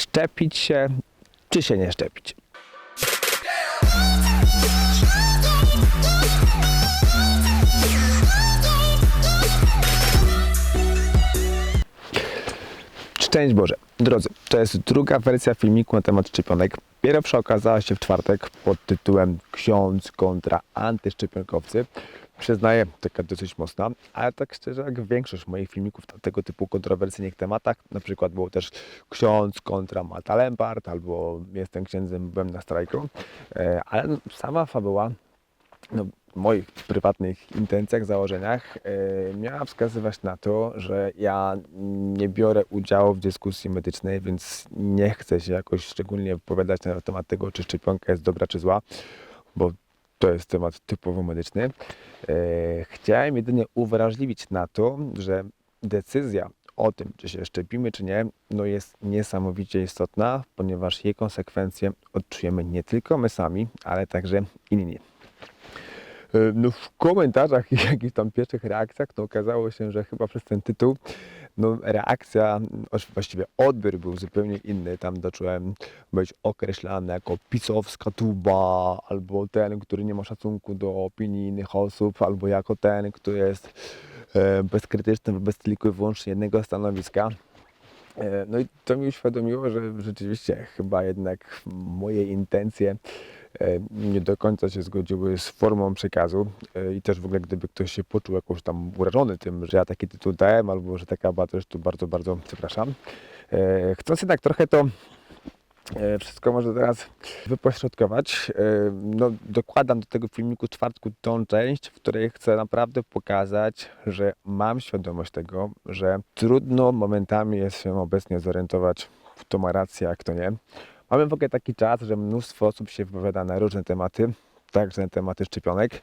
szczepić się, czy się nie szczepić. Szczęść Boże. Drodzy, to jest druga wersja filmiku na temat szczepionek. Pierwsza okazała się w czwartek pod tytułem Ksiądz kontra antyszczepionkowcy. Przyznaję, taka dosyć mocna, ale tak szczerze jak większość moich filmików na tego typu kontrowersyjnych tematach, na przykład było też Ksiądz kontra Malta Lempart, albo Jestem księdzem, byłem na strajku, E, ale no, sama fabuła no, w moich prywatnych intencjach, założeniach e, miała wskazywać na to, że ja nie biorę udziału w dyskusji medycznej, więc nie chcę się jakoś szczególnie wypowiadać na temat tego, czy szczepionka jest dobra, czy zła, bo to jest temat typowo medyczny. E, chciałem jedynie uwrażliwić na to, że decyzja o tym, czy się szczepimy, czy nie, no jest niesamowicie istotna, ponieważ jej konsekwencje odczujemy nie tylko my sami, ale także inni. E, No w komentarzach i jakichś tam pierwszych reakcjach to okazało się, że chyba przez ten tytuł no reakcja, właściwie odbiór był zupełnie inny. Tam zacząłem być określany jako pisowska tuba, albo ten, który nie ma szacunku do opinii innych osób, albo jako ten, który jest e, bezkrytyczny wobec tylko i wyłącznie jednego stanowiska. E, No i to mi uświadomiło, że rzeczywiście chyba jednak moje intencje nie do końca się zgodziły z formą przekazu e, i też w ogóle gdyby ktoś się poczuł jakoś tam urażony tym, że ja taki tytuł dałem albo że taka była treść, to bardzo, bardzo przepraszam. E, Chcąc jednak trochę to e, wszystko może teraz wypośrodkować. E, No, dokładam do tego filmiku czwartku tą część, w której chcę naprawdę pokazać, że mam świadomość tego, że trudno momentami jest się obecnie zorientować, kto ma rację, a kto nie. Mamy w ogóle taki czas, że mnóstwo osób się wypowiada na różne tematy, także na tematy szczepionek.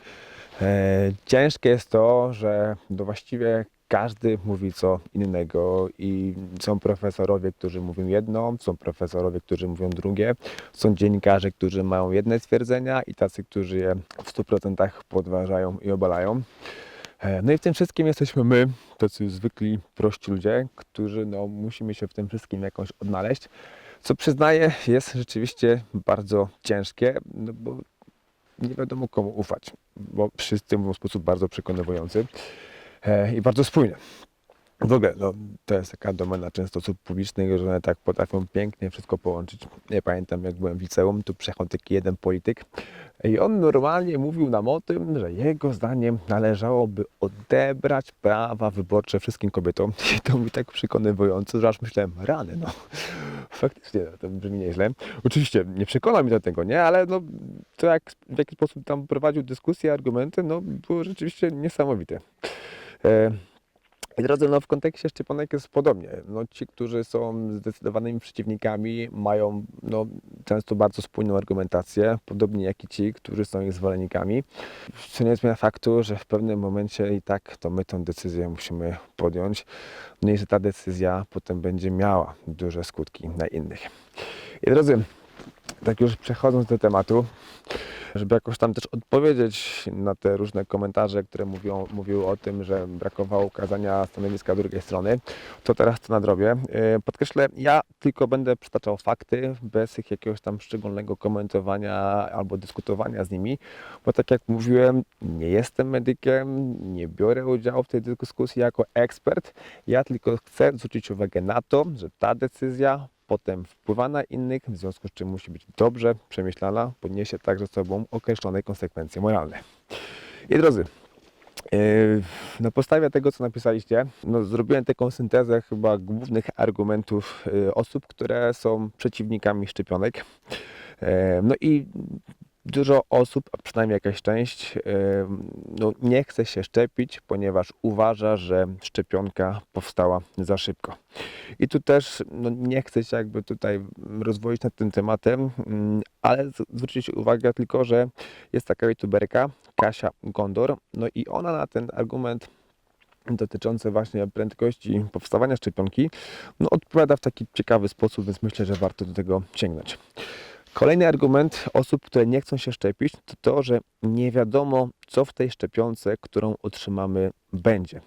E, ciężkie jest to, że no właściwie każdy mówi co innego i są profesorowie, którzy mówią jedno, są profesorowie, którzy mówią drugie, są dziennikarze, którzy mają jedne stwierdzenia i tacy, którzy je w 100% podważają i obalają. E, No i w tym wszystkim jesteśmy my, tacy zwykli, prości ludzie, którzy no, musimy się w tym wszystkim jakoś odnaleźć. Co przyznaję, jest rzeczywiście bardzo ciężkie, no bo nie wiadomo komu ufać, bo wszyscy mówią w sposób bardzo przekonywujący e, i bardzo spójny. W ogóle, no, to jest taka domena często osób publicznych, że one tak potrafią pięknie wszystko połączyć. Ja pamiętam, jak byłem w liceum, tu przyjechał taki jeden polityk i on normalnie mówił nam o tym, że jego zdaniem należałoby odebrać prawa wyborcze wszystkim kobietom. I to mi tak przekonywująco, że aż myślałem, rany, no. Faktycznie, to brzmi nieźle. Oczywiście nie przekonał mnie do tego, nie? Ale no, to jak, w jaki sposób tam prowadził dyskusje, argumenty, no, było rzeczywiście niesamowite. E, i drodzy, no w kontekście szczepionek jest podobnie. No, ci, którzy są zdecydowanymi przeciwnikami, mają no, często bardzo spójną argumentację, podobnie jak i ci, którzy są ich zwolennikami. Co nie zmienia faktu, że w pewnym momencie i tak to my tę decyzję musimy podjąć. No i że ta decyzja potem będzie miała duże skutki na innych. I drodzy, tak już przechodząc do tematu, żeby jakoś tam też odpowiedzieć na te różne komentarze, które mówią, mówiły o tym, że brakowało ukazania stanowiska drugiej strony, to teraz to nadrobię. Yy, Podkreślę, ja tylko będę przytaczał fakty, bez ich jakiegoś tam szczególnego komentowania albo dyskutowania z nimi, bo tak jak mówiłem, nie jestem medykiem, nie biorę udziału w tej dyskusji jako ekspert, ja tylko chcę zwrócić uwagę na to, że ta decyzja potem wpływa na innych, w związku z czym musi być dobrze przemyślana, poniesie także sobą określone konsekwencje moralne. I drodzy, yy, na podstawie tego, co napisaliście, no, zrobiłem taką syntezę chyba głównych argumentów yy, osób, które są przeciwnikami szczepionek. Yy, No i dużo osób, a przynajmniej jakaś część, no, nie chce się szczepić, ponieważ uważa, że szczepionka powstała za szybko. I tu też no, nie chcę się jakby tutaj rozwoić nad tym tematem, mm, ale zwrócić uwagę tylko, że jest taka youtuberka, Kasia Gondor, no i ona na ten argument dotyczący właśnie prędkości powstawania szczepionki, no odpowiada w taki ciekawy sposób, więc myślę, że warto do tego sięgnąć. Kolejny argument osób, które nie chcą się szczepić, to to, że nie wiadomo, co w tej szczepionce, którą otrzymamy, będzie.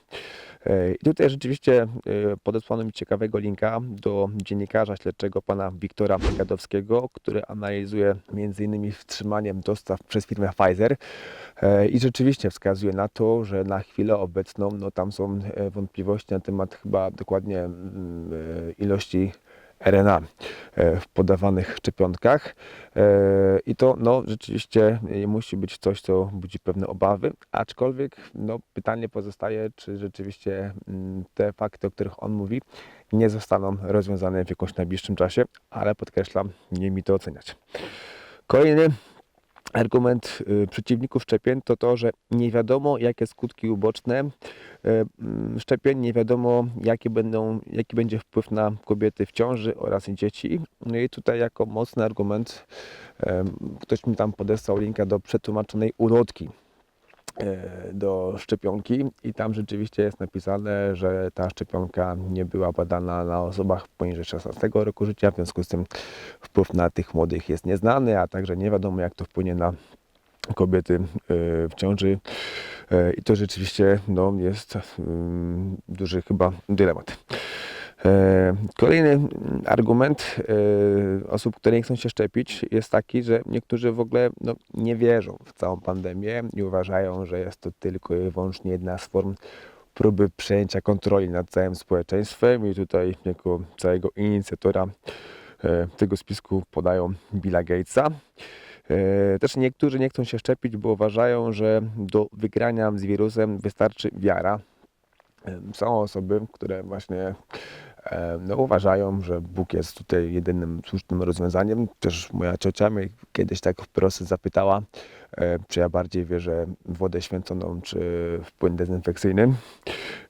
E, I tutaj rzeczywiście e, podesłano mi ciekawego linka do dziennikarza śledczego pana Wiktora Gadowskiego, który analizuje m.in. wstrzymanie dostaw przez firmę Pfizer E, i rzeczywiście wskazuje na to, że na chwilę obecną no, tam są wątpliwości na temat chyba dokładnie mm, ilości RNA e, w podawanych szczepionkach E, i to no, rzeczywiście musi być coś, co budzi pewne obawy, aczkolwiek no, pytanie pozostaje, czy rzeczywiście mm, te fakty, o których on mówi, nie zostaną rozwiązane w jakimś najbliższym czasie, ale podkreślam, nie mi to oceniać. Kolejny argument y, przeciwników szczepień to to, że nie wiadomo jakie skutki uboczne y, mm, szczepień, nie wiadomo jakie będą, jaki będzie wpływ na kobiety w ciąży oraz dzieci. No i tutaj jako mocny argument ktoś mi tam podesłał linka do przetłumaczonej ulotki do szczepionki i tam rzeczywiście jest napisane, że ta szczepionka nie była badana na osobach poniżej 16 roku życia, w związku z tym wpływ na tych młodych jest nieznany, a także nie wiadomo jak to wpłynie na kobiety e, w ciąży E, i to rzeczywiście no, jest mm, duży chyba dylemat. E, Kolejny argument e, osób, które nie chcą się szczepić, jest taki, że niektórzy w ogóle no, nie wierzą w całą pandemię i uważają, że jest to tylko i wyłącznie jedna z form próby przejęcia kontroli nad całym społeczeństwem i tutaj jako całego inicjatora e, tego spisku podają Billa Gatesa. Też niektórzy nie chcą się szczepić, bo uważają, że do wygrania z wirusem wystarczy wiara. Są osoby, które właśnie no, uważają, że Bóg jest tutaj jedynym słusznym rozwiązaniem. Też moja ciocia mnie kiedyś tak wprost zapytała, e, czy ja bardziej wierzę w wodę święconą, czy w płyn dezynfekcyjny.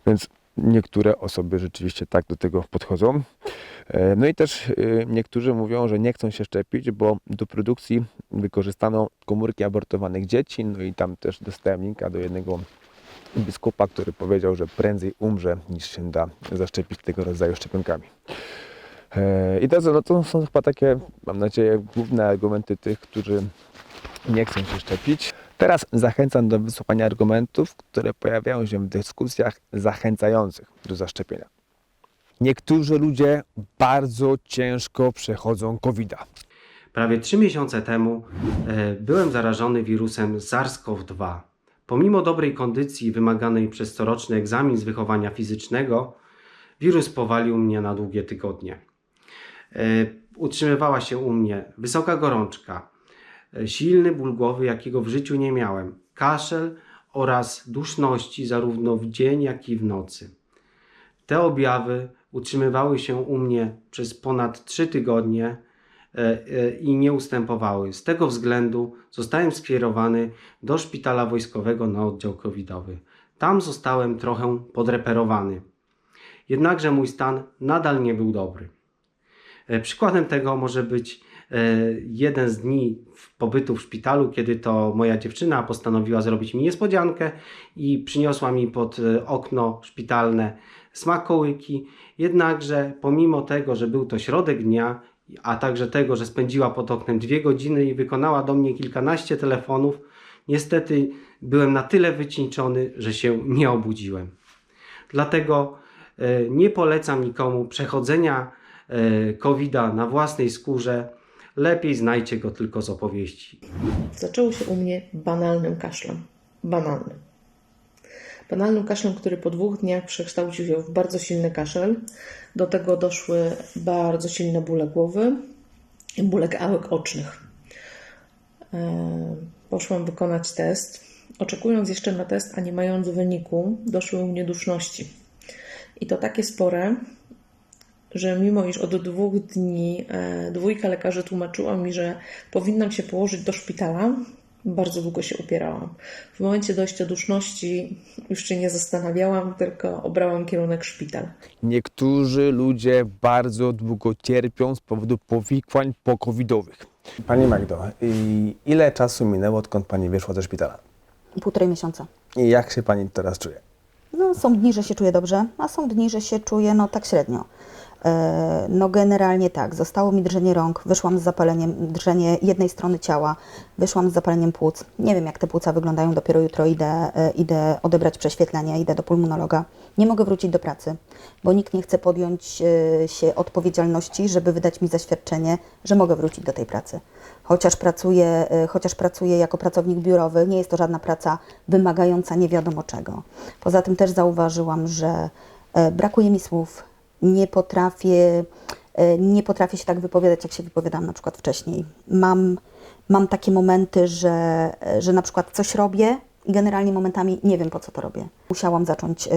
Więc niektóre osoby rzeczywiście tak do tego podchodzą. E, No i też e, niektórzy mówią, że nie chcą się szczepić, bo do produkcji wykorzystano komórki abortowanych dzieci. No i tam też dostałem linka do jednego biskupa, który powiedział, że prędzej umrze niż się da zaszczepić tego rodzaju szczepionkami. E, I to, no to są chyba takie, mam nadzieję, główne argumenty tych, którzy nie chcą się szczepić. Teraz zachęcam do wysłuchania argumentów, które pojawiają się w dyskusjach zachęcających do zaszczepienia. Niektórzy ludzie bardzo ciężko przechodzą covid -a. Prawie trzy miesiące temu e, byłem zarażony wirusem SARS-CoV-2. Pomimo dobrej kondycji wymaganej przez coroczny egzamin z wychowania fizycznego, wirus powalił mnie na długie tygodnie. E, Utrzymywała się u mnie wysoka gorączka, e, silny ból głowy, jakiego w życiu nie miałem, kaszel oraz duszności zarówno w dzień, jak i w nocy. Te objawy utrzymywały się u mnie przez ponad 3 tygodnie i nie ustępowały. Z tego względu zostałem skierowany do szpitala wojskowego na oddział covidowy. Tam zostałem trochę podreperowany. Jednakże mój stan nadal nie był dobry. E, Przykładem tego może być e, jeden z dni pobytu w szpitalu, kiedy to moja dziewczyna postanowiła zrobić mi niespodziankę i przyniosła mi pod e, okno szpitalne smakołyki. Jednakże pomimo tego, że był to środek dnia, a także tego, że spędziła pod oknem dwie godziny i wykonała do mnie kilkanaście telefonów, niestety byłem na tyle wycieńczony, że się nie obudziłem. Dlatego e, nie polecam nikomu przechodzenia e, COVID-a na własnej skórze. Lepiej znajcie go tylko z opowieści. Zaczęło się u mnie banalnym kaszlem. Banalnym. Banalnym kaszlem, który po dwóch dniach przekształcił się w bardzo silny kaszel. Do tego doszły bardzo silne bóle głowy i bóle gałek ocznych. E, Poszłam wykonać test. Oczekując jeszcze na test, a nie mając wyniku, doszły u mnie duszności. I to takie spore, że mimo iż od dwóch dni e, dwójka lekarzy tłumaczyła mi, że powinnam się położyć do szpitala, bardzo długo się upierałam. W momencie dojścia duszności już się nie zastanawiałam, tylko obrałam kierunek szpital. Niektórzy ludzie bardzo długo cierpią z powodu powikłań pokowidowych. Pani Magdo, i ile czasu minęło, odkąd Pani wyszła ze szpitala? Półtorej miesiąca. I jak się Pani teraz czuje? No, są dni, że się czuję dobrze, a są dni, że się czuję no tak średnio. E, No generalnie tak, zostało mi drżenie rąk, wyszłam z zapaleniem, drżenie jednej strony ciała, wyszłam z zapaleniem płuc. Nie wiem jak te płuca wyglądają, dopiero jutro idę, e, idę odebrać prześwietlenie, idę do pulmonologa. Nie mogę wrócić do pracy, bo nikt nie chce podjąć e, się odpowiedzialności, żeby wydać mi zaświadczenie, że mogę wrócić do tej pracy. Chociaż pracuję, chociaż pracuję jako pracownik biurowy, nie jest to żadna praca wymagająca nie wiadomo czego. Poza tym też zauważyłam, że brakuje mi słów, nie potrafię, e, nie potrafię się tak wypowiadać, jak się wypowiadałam na przykład wcześniej. Mam, mam takie momenty, że, że na przykład coś robię i generalnie momentami nie wiem, po co to robię. Musiałam zacząć, e,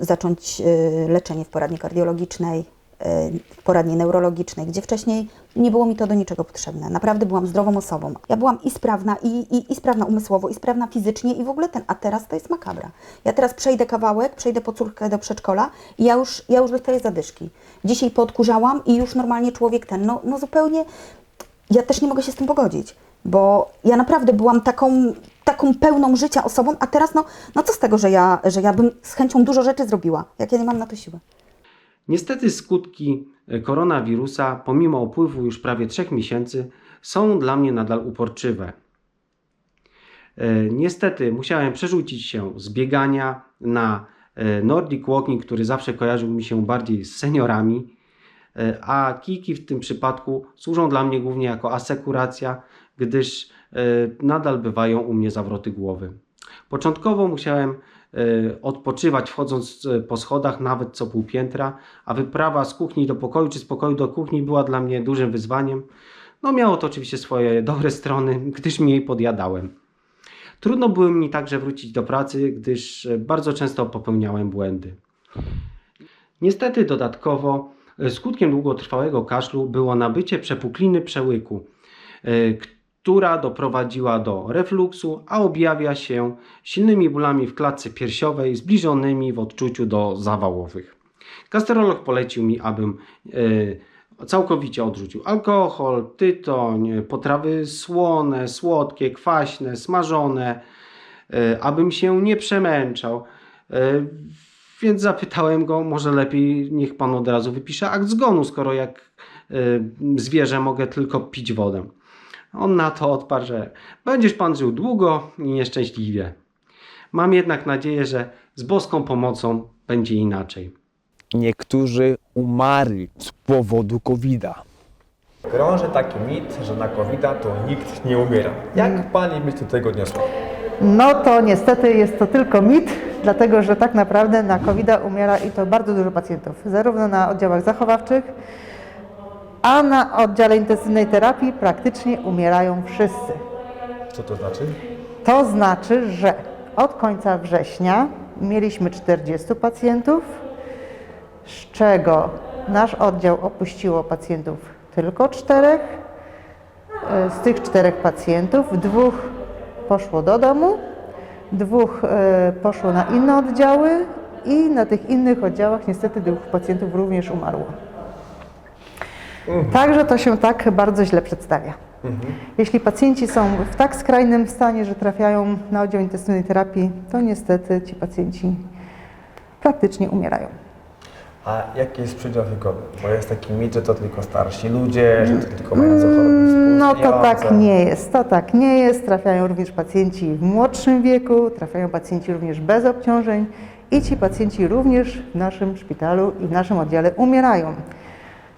zacząć e, leczenie w poradni kardiologicznej, w poradni neurologicznej, gdzie wcześniej nie było mi to do niczego potrzebne. Naprawdę byłam zdrową osobą. Ja byłam i sprawna, i, i, i sprawna umysłowo, i sprawna fizycznie, i w ogóle ten, a teraz to jest makabra. Ja teraz przejdę kawałek, przejdę po córkę do przedszkola i ja już, ja już dostaję zadyszki. Dzisiaj podkurzałam i już normalnie człowiek ten, no, no zupełnie, ja też nie mogę się z tym pogodzić, bo ja naprawdę byłam taką, taką pełną życia osobą, a teraz no, no co z tego, że ja, że ja bym z chęcią dużo rzeczy zrobiła, jak ja nie mam na to siły. Niestety skutki e, koronawirusa, pomimo upływu już prawie trzech miesięcy, są dla mnie nadal uporczywe. E, Niestety musiałem przerzucić się z biegania na e, Nordic Walking, który zawsze kojarzył mi się bardziej z seniorami, a kijki w tym przypadku służą dla mnie głównie jako asekuracja, gdyż nadal bywają u mnie zawroty głowy. Początkowo musiałem odpoczywać wchodząc e, po schodach nawet co pół piętra, a wyprawa z kuchni do pokoju czy z pokoju do kuchni była dla mnie dużym wyzwaniem. No miało to oczywiście swoje dobre strony, gdyż mniej podjadałem. Trudno było mi także wrócić do pracy, gdyż e, bardzo często popełniałem błędy. Niestety dodatkowo e, skutkiem długotrwałego kaszlu było nabycie przepukliny przełyku, e, która doprowadziła do refluksu, a objawia się silnymi bólami w klatce piersiowej zbliżonymi w odczuciu do zawałowych. Gastrolog polecił mi, abym e, całkowicie odrzucił alkohol, tytoń, potrawy słone, słodkie, kwaśne, smażone, e, abym się nie przemęczał. E, Więc zapytałem go, może lepiej niech pan od razu wypisze akt zgonu, skoro jak e, zwierzę mogę tylko pić wodę. On na to odparł, że będziesz pan żył długo i nieszczęśliwie. Mam jednak nadzieję, że z boską pomocą będzie inaczej. Niektórzy umarli z powodu COVID-a. Krąży taki mit, że na covid to nikt nie umiera. Jak pani by się do tego odniosła? No to niestety jest to tylko mit, dlatego że tak naprawdę na covid umiera i to bardzo dużo pacjentów, zarówno na oddziałach zachowawczych, a na oddziale intensywnej terapii praktycznie umierają wszyscy. Co to znaczy? To znaczy, że od końca września mieliśmy 40 pacjentów, z czego nasz oddział opuściło pacjentów tylko czterech. E, Z tych czterech pacjentów dwóch poszło do domu, dwóch e, poszło na inne oddziały i na tych innych oddziałach niestety dwóch pacjentów również umarło. Także to się tak bardzo źle przedstawia. Jeśli pacjenci są w tak skrajnym stanie, że trafiają na oddział intensywnej terapii, to niestety ci pacjenci praktycznie umierają. A jaki jest przedział wiekowy? Bo jest taki mit, że to tylko starsi ludzie, że to tylko mające choroby No to tak nie jest, to tak nie jest. Trafiają również pacjenci w młodszym wieku, trafiają pacjenci również bez obciążeń i ci pacjenci również w naszym szpitalu i w naszym oddziale umierają.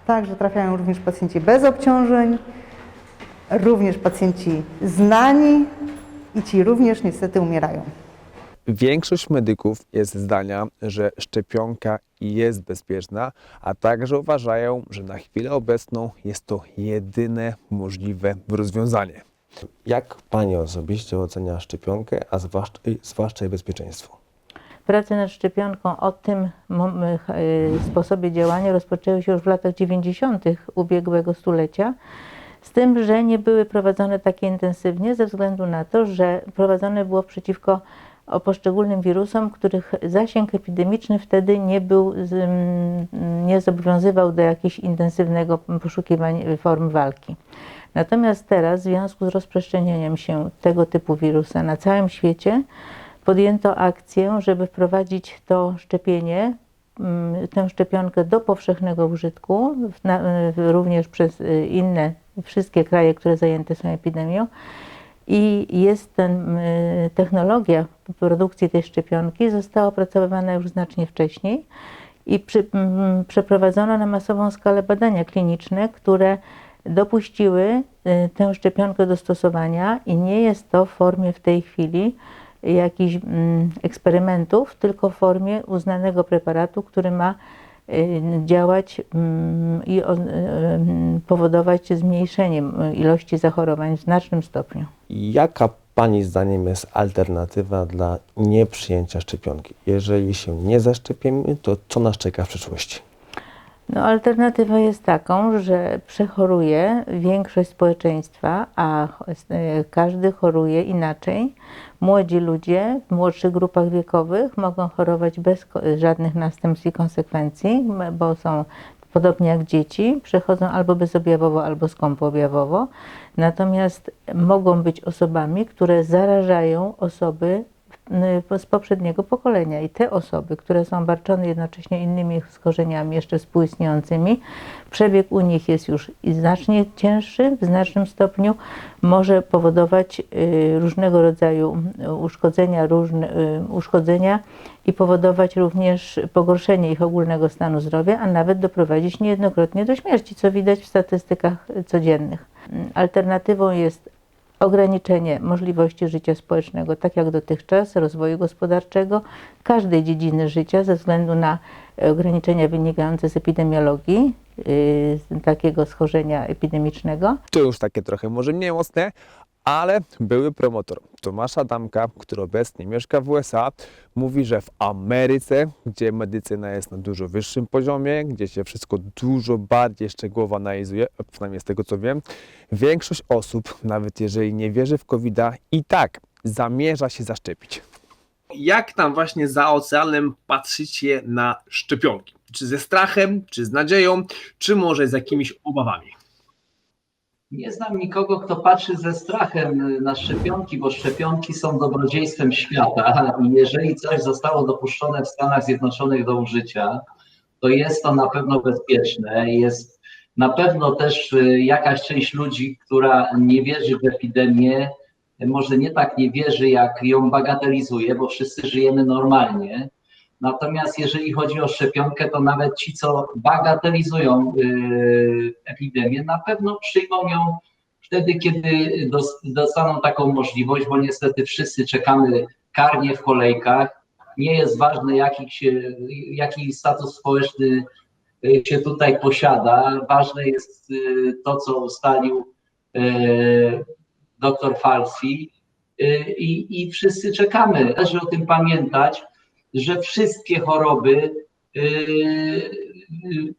Także trafiają również pacjenci bez obciążeń, również pacjenci znani i ci również niestety umierają. Większość medyków jest zdania, że szczepionka jest bezpieczna, a także uważają, że na chwilę obecną jest to jedyne możliwe rozwiązanie. Jak Pani osobiście ocenia szczepionkę, a zwłaszcza, zwłaszcza jej bezpieczeństwo? Prace nad szczepionką o tym e, sposobie działania rozpoczęły się już w latach 90. ubiegłego stulecia, z tym, że nie były prowadzone takie intensywnie ze względu na to, że prowadzone było przeciwko poszczególnym wirusom, których zasięg epidemiczny wtedy nie był, nie zobowiązywał do jakiegoś intensywnego poszukiwań form walki. Natomiast teraz, w związku z rozprzestrzenianiem się tego typu wirusa na całym świecie, podjęto akcję, żeby wprowadzić to szczepienie mm, tę szczepionkę do powszechnego użytku, również przez y, inne, wszystkie kraje, które zajęte są epidemią. I jest ten, y, technologia produkcji tej szczepionki została opracowywana już znacznie wcześniej i przy, przeprowadzono na masową skalę badania kliniczne, które dopuściły y, tę szczepionkę do stosowania i nie jest to w formie w tej chwili jakichś mm, eksperymentów, tylko w formie uznanego preparatu, który ma y, działać mm, i y, y, powodować zmniejszenie ilości zachorowań w znacznym stopniu. Jaka Pani zdaniem jest alternatywa dla nieprzyjęcia szczepionki? Jeżeli się nie zaszczepimy, to co nas czeka w przyszłości? No, alternatywa jest taką, że przechoruje większość społeczeństwa, a e, każdy choruje inaczej. Młodzi ludzie w młodszych grupach wiekowych mogą chorować bez żadnych następstw i konsekwencji, bo są podobnie jak dzieci, przechodzą albo bezobjawowo, albo skąpoobjawowo. Natomiast mogą być osobami, które zarażają osoby z poprzedniego pokolenia. I te osoby, które są barczone jednocześnie innymi schorzeniami jeszcze współistniejącymi, przebieg u nich jest już znacznie cięższy, w znacznym stopniu może powodować y, różnego rodzaju y, uszkodzenia, różne, y, uszkodzenia i powodować również pogorszenie ich ogólnego stanu zdrowia, a nawet doprowadzić niejednokrotnie do śmierci, co widać w statystykach y, codziennych. Alternatywą jest ograniczenie możliwości życia społecznego, tak jak dotychczas, rozwoju gospodarczego, każdej dziedziny życia ze względu na e, ograniczenia wynikające z epidemiologii, yy, takiego schorzenia epidemicznego. To już takie trochę może mniej mocne, ale były promotor Tomasza Damka, który obecnie mieszka w USA, mówi, że w Ameryce, gdzie medycyna jest na dużo wyższym poziomie, gdzie się wszystko dużo bardziej szczegółowo analizuje, przynajmniej z tego co wiem, większość osób, nawet jeżeli nie wierzy w covid i tak zamierza się zaszczepić. jak tam właśnie za oceanem patrzycie na szczepionki? Czy ze strachem, czy z nadzieją, czy może z jakimiś obawami? Nie znam nikogo, kto patrzy ze strachem na szczepionki, bo szczepionki są dobrodziejstwem świata i jeżeli coś zostało dopuszczone w Stanach Zjednoczonych do użycia, to jest to na pewno bezpieczne. Jest na pewno też y, jakaś część ludzi, która nie wierzy w epidemię, może nie tak nie wierzy, jak ją bagatelizuje, bo wszyscy żyjemy normalnie. Natomiast jeżeli chodzi o szczepionkę, to nawet ci, co bagatelizują y, epidemię, na pewno przyjmą ją wtedy, kiedy dos- dostaną taką możliwość, bo niestety wszyscy czekamy karnie w kolejkach. Nie jest ważne, jaki, się, jaki status społeczny y, się tutaj posiada. Ważne jest y, to, co ustalił dr Falsi i, i wszyscy czekamy. Należy o tym pamiętać, że wszystkie choroby, yy, yy,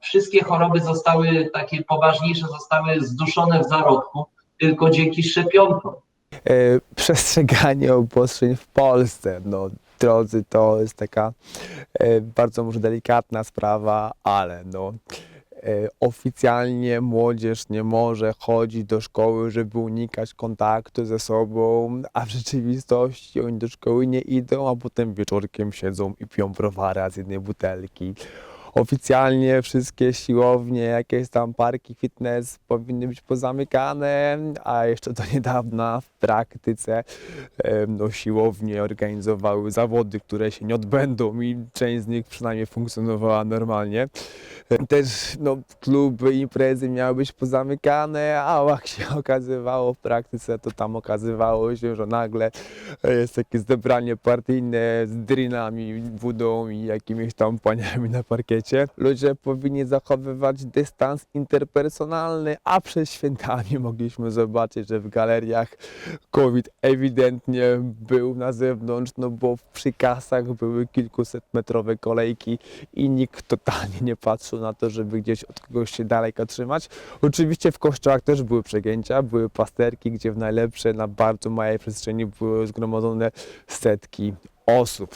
wszystkie choroby zostały takie poważniejsze, zostały zduszone w zarodku tylko dzięki szczepionkom. e, przestrzeganie obostrzeń w Polsce. No, drodzy, to jest taka e, bardzo może delikatna sprawa, ale no, oficjalnie młodzież nie może chodzić do szkoły, żeby unikać kontaktu ze sobą, a w rzeczywistości oni do szkoły nie idą, a potem wieczorkiem siedzą i piją browara z jednej butelki. Oficjalnie wszystkie siłownie, jakieś tam parki fitness powinny być pozamykane, a jeszcze do niedawna w praktyce no, siłownie organizowały zawody, które się nie odbędą i część z nich przynajmniej funkcjonowała normalnie. Też no, kluby, imprezy miały być pozamykane, a jak się okazywało w praktyce, to tam okazywało się, że nagle e, jest takie zebranie partyjne z drinami, wodą i jakimiś tam paniami na parkiecie. Ludzie powinni zachowywać dystans interpersonalny, a przed świętami mogliśmy zobaczyć, że w galeriach COVID ewidentnie był na zewnątrz, no bo przy kasach były kilkusetmetrowe kolejki i nikt totalnie nie patrzył na to, żeby gdzieś od kogoś się daleka trzymać. Oczywiście w kościołach też były przegięcia, były pasterki, gdzie w najlepsze na bardzo małej przestrzeni były zgromadzone setki osób.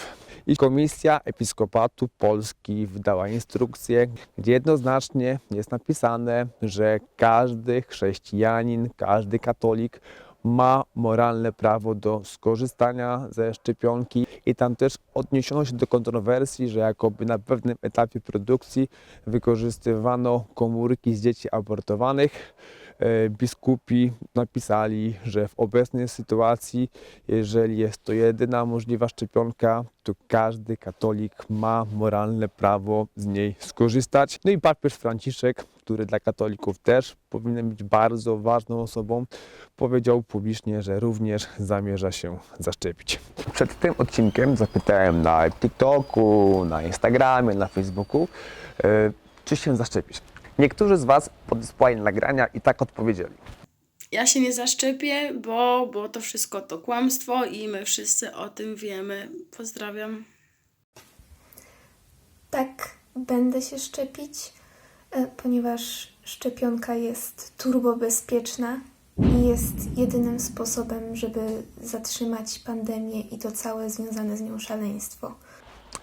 I Komisja Episkopatu Polski wydała instrukcję, gdzie jednoznacznie jest napisane, że każdy chrześcijanin, każdy katolik ma moralne prawo do skorzystania ze szczepionki i tam też odniesiono się do kontrowersji, że jakoby na pewnym etapie produkcji wykorzystywano komórki z dzieci abortowanych. E, Biskupi napisali, że w obecnej sytuacji, jeżeli jest to jedyna możliwa szczepionka, to każdy katolik ma moralne prawo z niej skorzystać. No i papież Franciszek, który dla katolików też powinien być bardzo ważną osobą, powiedział publicznie, że również zamierza się zaszczepić. Przed tym odcinkiem zapytałem na TikToku, na Instagramie, na Facebooku, e, czy się zaszczepić. Niektórzy z Was podesłali nagrania i tak odpowiedzieli. Ja się nie zaszczepię, bo, bo to wszystko to kłamstwo i my wszyscy o tym wiemy. Pozdrawiam. Tak, będę się szczepić, e, ponieważ szczepionka jest turbobezpieczna i jest jedynym sposobem, żeby zatrzymać pandemię i to całe związane z nią szaleństwo.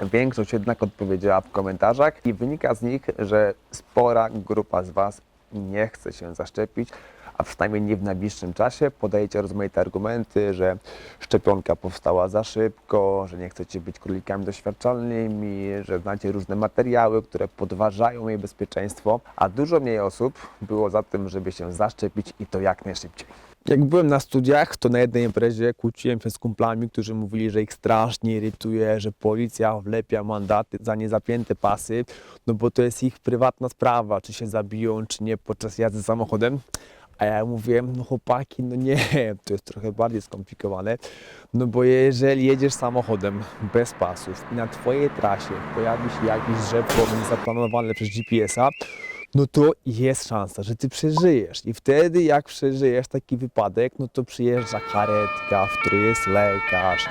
Większość jednak odpowiedziała w komentarzach i wynika z nich, że spora grupa z Was nie chce się zaszczepić, a przynajmniej nie w najbliższym czasie. Podajecie rozmaite argumenty, że szczepionka powstała za szybko, że nie chcecie być królikami doświadczalnymi, że znacie różne materiały, które podważają jej bezpieczeństwo, a dużo mniej osób było za tym, żeby się zaszczepić i to jak najszybciej. Jak byłem na studiach, to na jednej imprezie kłóciłem się z kumplami, którzy mówili, że ich strasznie irytuje, że policja wlepia mandaty za niezapięte pasy, no bo to jest ich prywatna sprawa, czy się zabiją, czy nie podczas jazdy samochodem. A ja mówiłem, no chłopaki, no nie, to jest trochę bardziej skomplikowane, no bo jeżeli jedziesz samochodem bez pasów i na twojej trasie pojawi się jakieś drzewko niezaplanowane przez GPS-a, no to jest szansa, że ty przeżyjesz. I wtedy, jak przeżyjesz taki wypadek, no to przyjeżdża karetka, w której jest lekarz,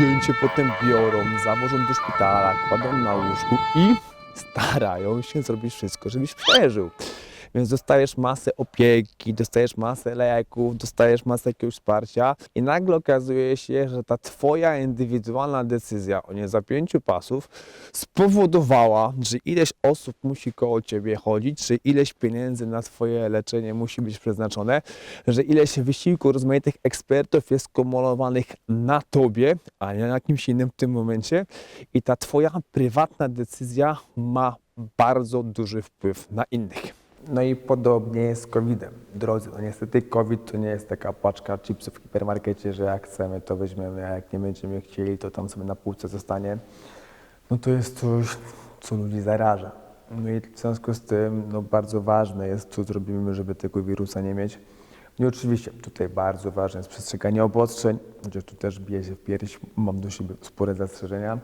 i oni cię potem biorą, zawożą do szpitala, kładą na łóżku i starają się zrobić wszystko, żebyś przeżył. Więc dostajesz masę opieki, dostajesz masę leków, dostajesz masę jakiegoś wsparcia i nagle okazuje się, że ta twoja indywidualna decyzja o niezapięciu pasów spowodowała, że ileś osób musi koło ciebie chodzić, że ileś pieniędzy na twoje leczenie musi być przeznaczone, że ileś wysiłku rozmaitych ekspertów jest kumulowanych na tobie, a nie na kimś innym w tym momencie i ta twoja prywatna decyzja ma bardzo duży wpływ na innych. No i podobnie jest z COVID-em. Drodzy, no niestety COVID to nie jest taka paczka chipsów w hipermarkecie, że jak chcemy to weźmiemy, a jak nie będziemy chcieli, to tam sobie na półce zostanie. No to jest coś, co ludzi zaraża. No i w związku z tym no bardzo ważne jest, co zrobimy, żeby tego wirusa nie mieć. No i oczywiście tutaj bardzo ważne jest przestrzeganie obostrzeń, chociaż tu też bije się w pierś, mam do siebie spore zastrzeżenia.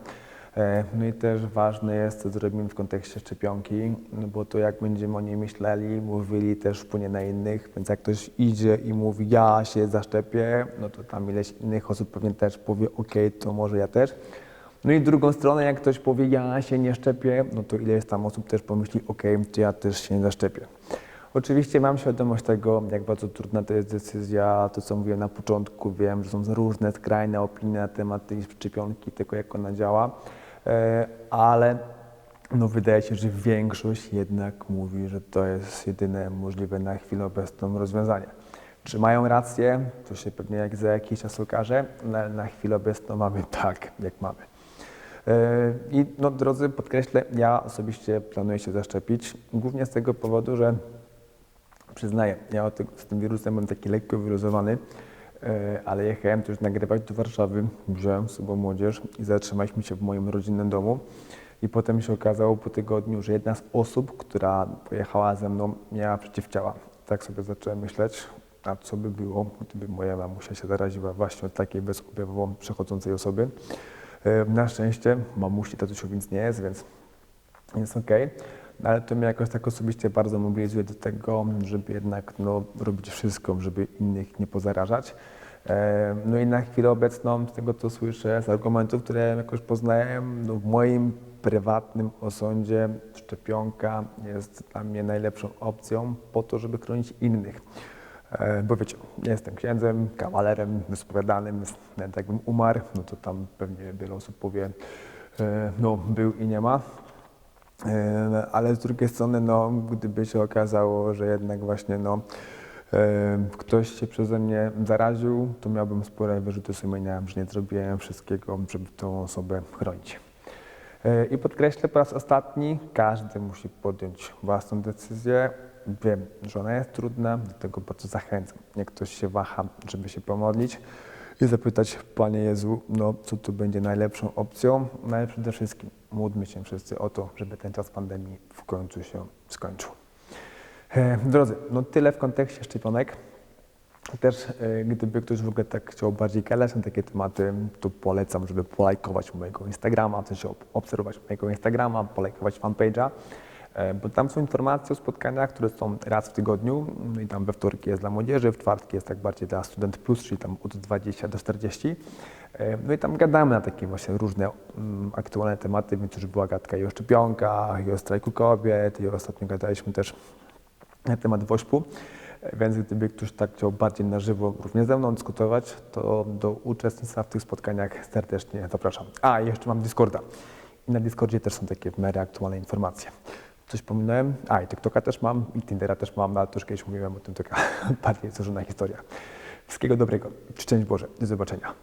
E, No i też ważne jest, co zrobimy w kontekście szczepionki, no bo to jak będziemy o niej myśleli, mówili też wpłynie na innych, więc jak ktoś idzie i mówi ja się zaszczepię, no to tam ileś innych osób pewnie też powie ok, to może ja też. No i drugą stronę, jak ktoś powie ja się nie szczepię, no to ileś tam osób też pomyśli ok, to ja też się nie zaszczepię. Oczywiście mam świadomość tego, jak bardzo trudna to jest decyzja, to co mówiłem na początku, wiem, że są różne skrajne opinie na temat tej szczepionki, tego jak ona działa, ale no wydaje się, że większość jednak mówi, że to jest jedyne możliwe na chwilę obecną rozwiązanie. Czy mają rację? To się pewnie jak za jakiś czas okaże, ale na chwilę obecną mamy tak, jak mamy. E, I no, drodzy, podkreślę, ja osobiście planuję się zaszczepić, głównie z tego powodu, że przyznaję, ja z tym wirusem byłem taki lekko wyluzowany, e, ale jechałem też nagrywać do Warszawy, wziąłem z sobą młodzież i zatrzymaliśmy się w moim rodzinnym domu. I potem się okazało po tygodniu, że jedna z osób, która pojechała ze mną, miała przeciwciała. Tak sobie zacząłem myśleć, a co by było, gdyby moja mamusia się zaraziła właśnie od takiej bezobjawowo przechodzącej osoby. E, Na szczęście mamusi tatusiowi nic nie jest, więc jest ok. No, ale to mnie jakoś tak osobiście bardzo mobilizuje do tego, żeby jednak no, robić wszystko, żeby innych nie pozarażać. E, No i na chwilę obecną, z tego co słyszę, z argumentów, które jakoś poznałem, no w moim prywatnym osądzie szczepionka jest dla mnie najlepszą opcją po to, żeby chronić innych. E, Bo wiecie, jestem księdzem, kawalerem wyspowiadanym, nawet jakbym umarł, no to tam pewnie wiele osób powie, e, no był i nie ma. Ale z drugiej strony, no, gdyby się okazało, że jednak właśnie no, ktoś się przeze mnie zaraził, to miałbym spore wyrzuty sumienia, że nie zrobiłem wszystkiego, żeby tą osobę chronić. I podkreślę po raz ostatni, każdy musi podjąć własną decyzję. Wiem, że ona jest trudna, dlatego bardzo zachęcam. Niech ktoś się waha, żeby się pomodlić i zapytać, Panie Jezu, no co tu będzie najlepszą opcją? No ale przede wszystkim módlmy się wszyscy o to, żeby ten czas pandemii w końcu się skończył. E, Drodzy, no tyle w kontekście szczepionek. Też e, gdyby ktoś w ogóle tak chciał bardziej gadać na takie tematy, to polecam, żeby polajkować mojego Instagrama, w sensie ob- obserwować mojego Instagrama, polajkować fanpage'a, e, bo tam są informacje o spotkaniach, które są raz w tygodniu no i tam we wtorki jest dla młodzieży, w czwartki jest tak bardziej dla student plus, czyli tam od 20 do 40. E, No i tam gadamy na takie właśnie różne mm, aktualne tematy, więc już była gadka i o szczepionkach, i o strajku kobiet, i ostatnio gadaliśmy też na temat WOŚP-u. Więc gdyby ktoś tak chciał bardziej na żywo również ze mną dyskutować, to do uczestnictwa w tych spotkaniach serdecznie zapraszam. A, jeszcze mam Discorda. I na Discordzie też są takie w miarę aktualne informacje. Coś pominąłem? A, i TikToka też mam, i Tindera też mam, ale to już kiedyś mówiłem o tym, taka bardziej złożona historia. Wszystkiego dobrego. Szczęść Boże. Do zobaczenia.